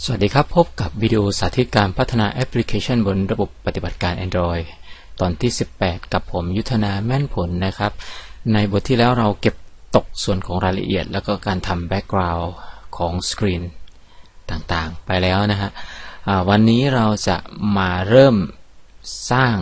สวัสดีครับ พบกับวิดีโอสาธิตการพัฒนาแอปพลิเคชันบนระบบปฏิบัติการ Android ตอนที่ 18 กับผมยุทธนาแม่นผลนะครับ ในบทที่แล้วเราเก็บตกส่วนของรายละเอียด แล้วก็การทำแบ็กกราวด์ของสกรีนต่างๆ ไปแล้วนะฮะวันนี้เราจะมาเริ่มสร้าง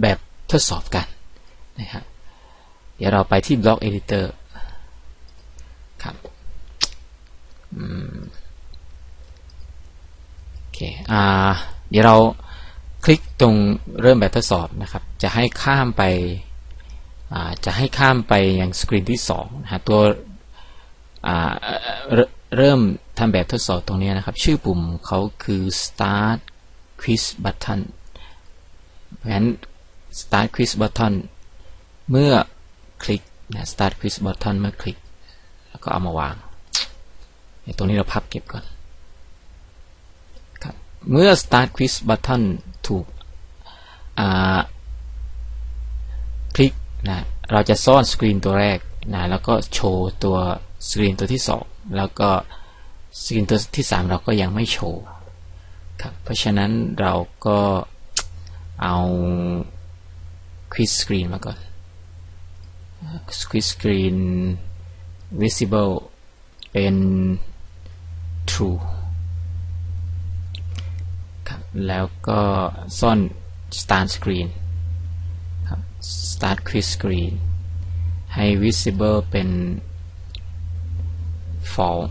แบบทดสอบกันนะครับเดี๋ยวเราไปที่ Block Editor ครับ อืม เคอ่าเดี๋ยวเราคลิกตรงเริ่มแบบทดสอบนะครับ จะให้ข้ามไปจะให้ข้ามไปยังสกรีนที่2นะฮะตัวเรเริ่มทำแบบทดสอบตรงนี้นะครับ ชื่อปุ่มเขาคือ start quiz button เพราะฉะนั้น start quiz button เมื่อคลิกนะ start quiz button เมื่อคลิก แล้วก็เอามาวางเดี๋ยวตรงนี้เราพับเก็บก่อน เมื่อ start quiz button ถูกคลิกนะเราจะซ่อนสกรีนตัวแรกนะแล้วก็โชว์ตัวสกรีนตัวที่ 2 แล้วก็สกรีนตัวที่ 3 เราก็ยังไม่โชว์ครับเพราะฉะนั้นเราก็เอา quiz screen มาก่อน quiz screen visible เป็น true แล้วก็ซ่อน start screen ครับ start quiz screen ให้ visible เป็น false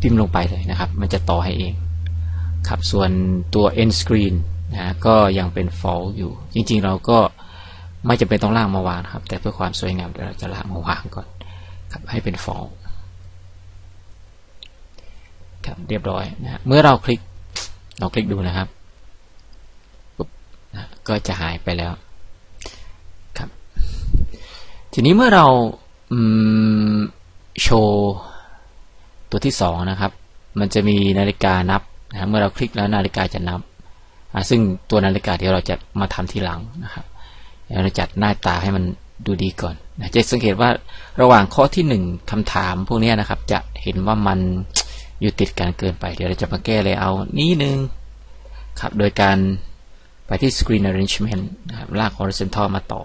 พิมพ์ลงไปเลยนะครับ มันจะต่อให้เองครับส่วนตัว end screen นะก็ยังเป็น false อยู่ จริงๆเราก็ไม่จำเป็นต้องลากมาวางครับ แต่เพื่อความสวยงามเราจะลากมาวางก่อนครับให้เป็น false ครับเรียบร้อยนะเมื่อเราคลิก เราคลิกดูนะครับปุ๊บนะก็จะหายไปแล้วครับ ทีนี้เมื่อเราโชว์ตัวที่สองนะครับ มันจะมีนาฬิกานับนะเมื่อเราคลิกแล้วนาฬิกาจะนับ ซึ่งตัวนาฬิกาที่เราจะมาทำทีหลังนะครับเราจัดหน้าตาให้มันดูดีก่อนนะจะสังเกตว่าระหว่างข้อที่หนึ่งคำถามพวกนี้นะครับ จะเห็นว่ามันอยู่ติดกันเกินไป เดี๋ยวเราจะมาแก้เลยเอานี้นึง ครับ โดยการไปที่ Screen Arrangement นะครับลาก Horizontal มาต่อ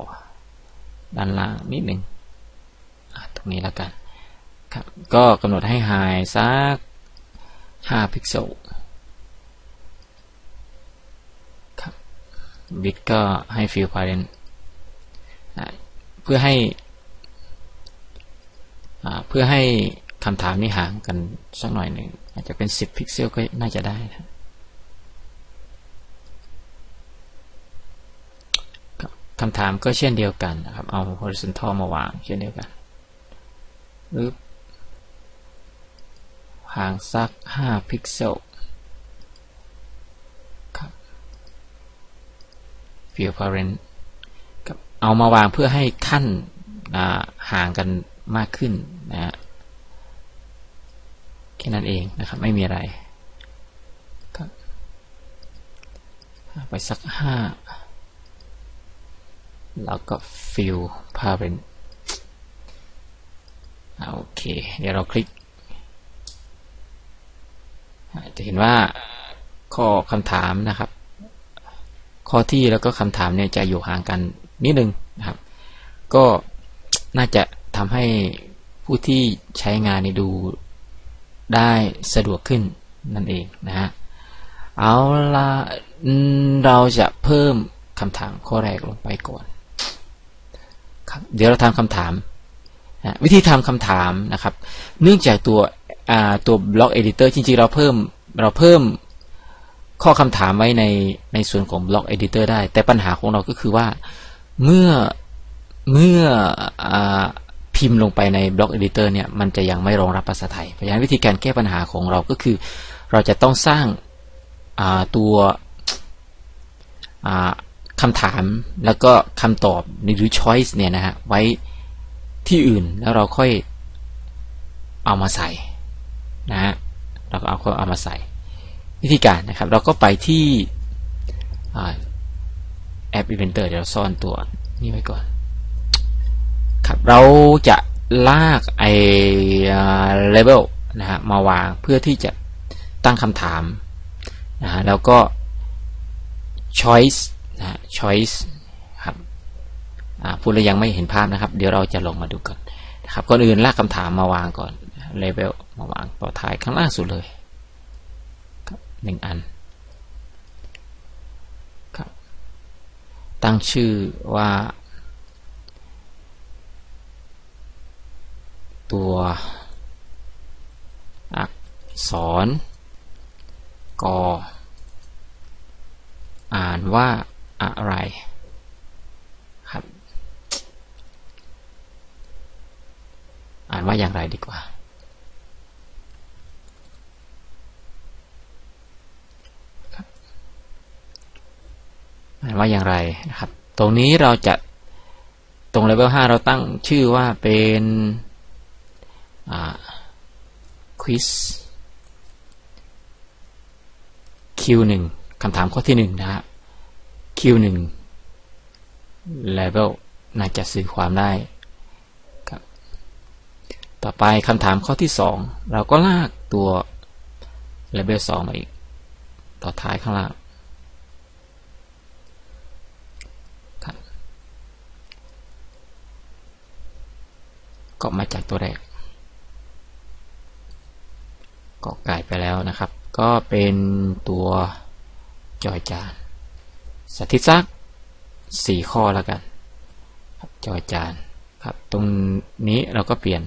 ด้านล่างนิดหนึ่งตรงนี้แล้วกันครับก็กำหนดให้ High สัก 5 พิกเซลครับ Width ก็ให้ Fill Parent เพื่อให้เพื่อให้คำถามนี้ห่างกันสักหน่อยหนึ่ง อาจจะเป็น 10 พิกเซลก็น่าจะได้นะ คำถามก็เช่นเดียวกันนะครับ เอา horizontal มาวางเช่นเดียวกันหรือห่างสัก 5 พิกเซลครับ fill parent ครับเอามาวางเพื่อให้ขั้นห่างกันมากขึ้นนะฮะแค่นั้นเองนะครับ ไม่มีอะไรครับไปสักห้า แล้วก็ fill parent โอเค เดี๋ยวเราคลิก จะเห็นว่าข้อคำถามนะครับ ข้อที่แล้วก็คำถามเนี่ยจะอยู่ห่างกันนิดนึงนะครับ ก็น่าจะทำให้ผู้ที่ใช้งานในดูได้สะดวกขึ้นนั่นเองนะฮะเอาละเราจะเพิ่มคำถามข้อแรกลงไปก่อน เดี๋ยวเราทำคำถาม วิธีทำคำถามนะครับ เนื่องจากตัวตัวบล็อกเอดิเตอร์จริงๆ เราเพิ่มเราเพิ่มข้อคำถามไว้ในในส่วนของบล็อกเอดิเตอร์ได้ แต่ปัญหาของเราก็คือว่าเมื่อเมื่ออพิมพ์ลงไปในบล็อกเอดิเตอร์เนี่ยมันจะยังไม่รองรับภาษาไทย เพราะฉะนั้นวิธีการแก้ปัญหาของเราก็คือ เราจะต้องสร้างตัว คำถามแล้วก็คำตอบหรือ choice เนี่ยนะฮะไว้ที่อื่นแล้วเราค่อยเอามาใส่นะฮะเราก็เอาเอามาใส่ วิธีการนะครับ เราก็ไปที่แอป Inventor เดี๋ยวเราซ่อนตัวนี้ไว้ก่อน ครับเราจะลากไอ้ level นะฮะมาวางเพื่อที่จะตั้งคำถามนะฮะแล้วก็ choice choice ครับพูดแล้วยังไม่เห็นภาพนะครับ เดี๋ยวเราจะลงมาดูกันนะครับก่อนอื่นลากคำถามมาวางก่อน label มาวางต่อท้ายข้างล่างสุดเลยหนึ่งอันครับตั้งชื่อว่า ตัวอักษรกออ่านว่า อะไรครับ อ่านว่าอย่างไรดีกว่า อ่านว่าอย่างไรนะครับ ตรงนี้เราจะตรงเลเวล5เราตั้งชื่อว่าเป็นควิส Q1 คำถามข้อที่หนึ่งนะฮะ Q1 level น่าจะสื่อความได้ครับต่อไปคำถามข้อที่สองเราก็ลากตัว level 2 มาอีก ต่อท้ายข้างล่างก็มาจากตัวแรกก็ไก่ไปแล้วนะครับ ก็เป็นตัวจอยจาน สถิตสักสี่ข้อแล้วกันจอจานครับ ตรงนี้เราก็เปลี่ยน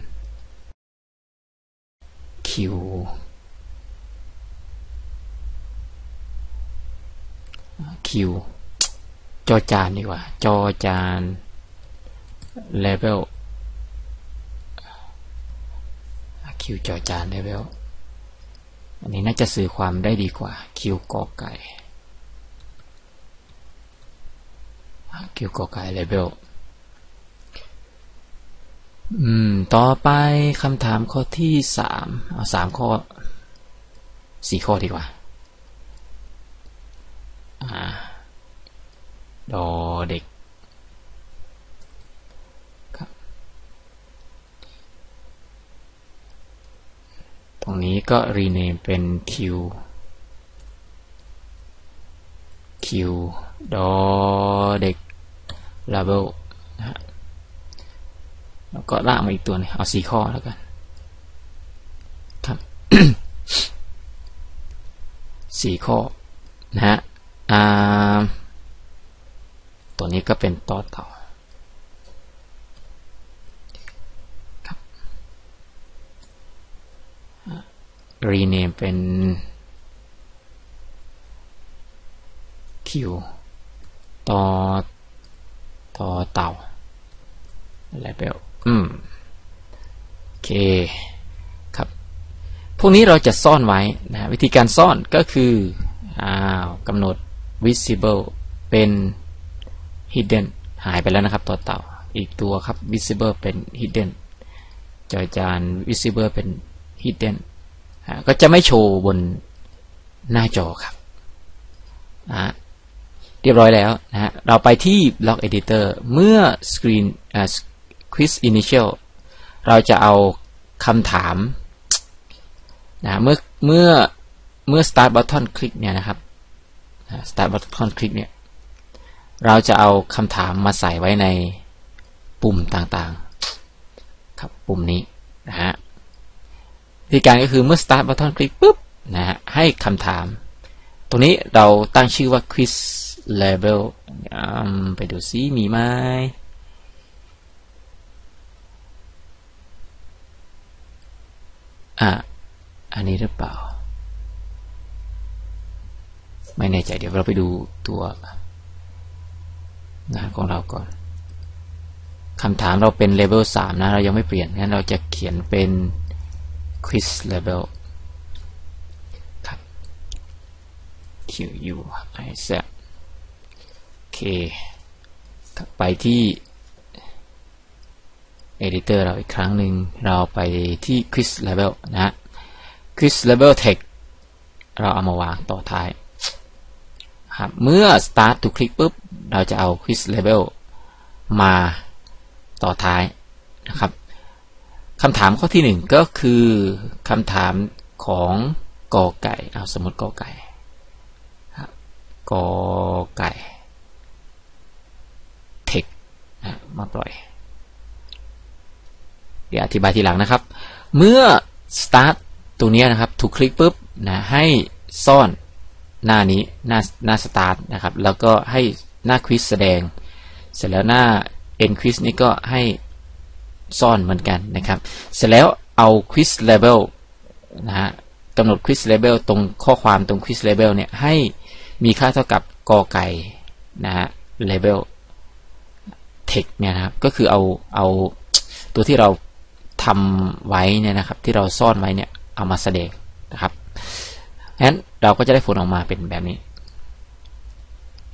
Q คิวจอจานดีกว่า จอจาน level คิวจอจาน level อันนี้น่าจะสื่อความได้ดีกว่า คิวกอไก่ คิวกอไก่เลเวลอืม ต่อไปคำถามข้อที่สามเอาสามข้อสี่ข้อดีกว่า อ่า ดอเด็กครับตรงนี้ก็ rename เป็น q q ดอเด็ก label นะฮะแล้วก็ลากมาอีกตัวนึงเอาสี่ข้อแล้วกันครับสี่ข้อนะฮะตัวนี้ก็เป็นต่อเต่า rename เป็น q ต่อต่อเต่า label อืมโอเคครับ พวกนี้เราจะซ่อนไว้นะวิธีการซ่อนก็คืออ้าวกำหนด visible เป็น hidden หายไปแล้วนะครับตัวเต่า อีกตัวครับ visible เป็น hidden จอยจาน visible เป็น hidden ก็จะไม่โชว์บนหน้าจอครับนะ เรียบร้อยแล้วนะฮะเราไปที่ Block Editor เมื่อ Screen uh, Quiz Initial เราจะเอาคำถามนะเมื่อเมื่อเมื่อ Start Button คลิกเนี่ยนะครับ Start Button คลิกเนี่ยเราจะเอาคำถามมาใส่ไว้ในปุ่มต่างๆ ครับปุ่มนี้นะฮะวิธีการก็คือเมื่อ start button คลิกปุ๊บนะฮะให้คำถาม ตรงนี้เราตั้งชื่อว่า quiz label ไปดูซิมีไหมอะ อันนี้หรือเปล่า ไม่แน่ใจเดี๋ยวเราไปดูตัวงานของเราก่อนคำถามเราเป็น level 3นะ เรายังไม่เปลี่ยน งั้นเราจะเขียนเป็น quiz level ครับ q u i z ไปที่ editor เราอีกครั้งหนึ่งเราไปที่ quiz level นะ quiz level text เราเอามาวางต่อท้ายครับเมื่อ start to click ปุ๊บ เราจะเอา quiz level มาต่อท้ายนะครับคำถามข้อที่หนึ่งก็คือคำถามของกอไก่ เอาสมมติกอไก่กอไก่ มาปล่อย เดี๋ยวอธิบายทีหลังนะครับ เมื่อ start ตรงนี้นะครับ ถูกคลิกปุ๊บนะให้ซ่อนหน้านี้หน้าหน้า start นะครับ แล้วก็ให้หน้าควิสแสดง เสร็จแล้วหน้า end quiz นี่ก็ให้ซ่อนเหมือนกันนะครับ เสร็จแล้วเอา quiz label นะฮะกำหนด quiz label ตรงข้อความตรง quiz label เนี่ยให้มีค่าเท่ากับกอไก่นะฮะ label text เนี่ยนะครับ ก็คือเอาเอาตัวที่เราทำไว้เนี่ยนะครับ ที่เราซ่อนไว้เนี่ยเอามาแสดงนะครับงั้นเราก็จะได้ผลออกมาเป็นแบบนี้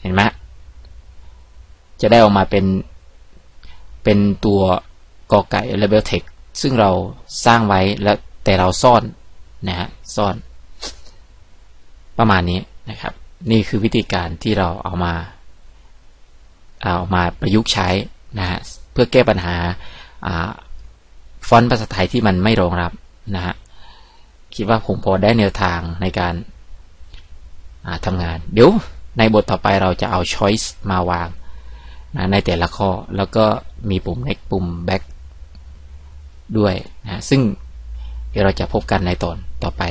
เห็นไหมจะได้ออกมาเป็นเป็นตัวกอไก่ label text ซึ่งเราสร้างไว้แล้วแต่เราซ่อนนะฮะซ่อน ประมาณนี้นะครับ นี่คือวิธีการที่เราเอามา เอามาประยุกต์ใช้นะฮะเพื่อแก้ปัญหาฟอนต์ภาษาไทยที่มันไม่รองรับนะฮะคิดว่าผมพอได้แนวทางในการทำงาน เดี๋ยวในบทต่อไปเราจะเอา choice มาวางนะในแต่ละข้อแล้วก็มีปุ่ม next ปุ่ม back ด้วยนะซึ่งเดี๋ยวเราจะพบกันในตอนต่อไป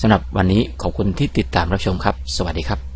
สำหรับวันนี้ขอบคุณที่ติดตามรับชมครับ สวัสดีครับ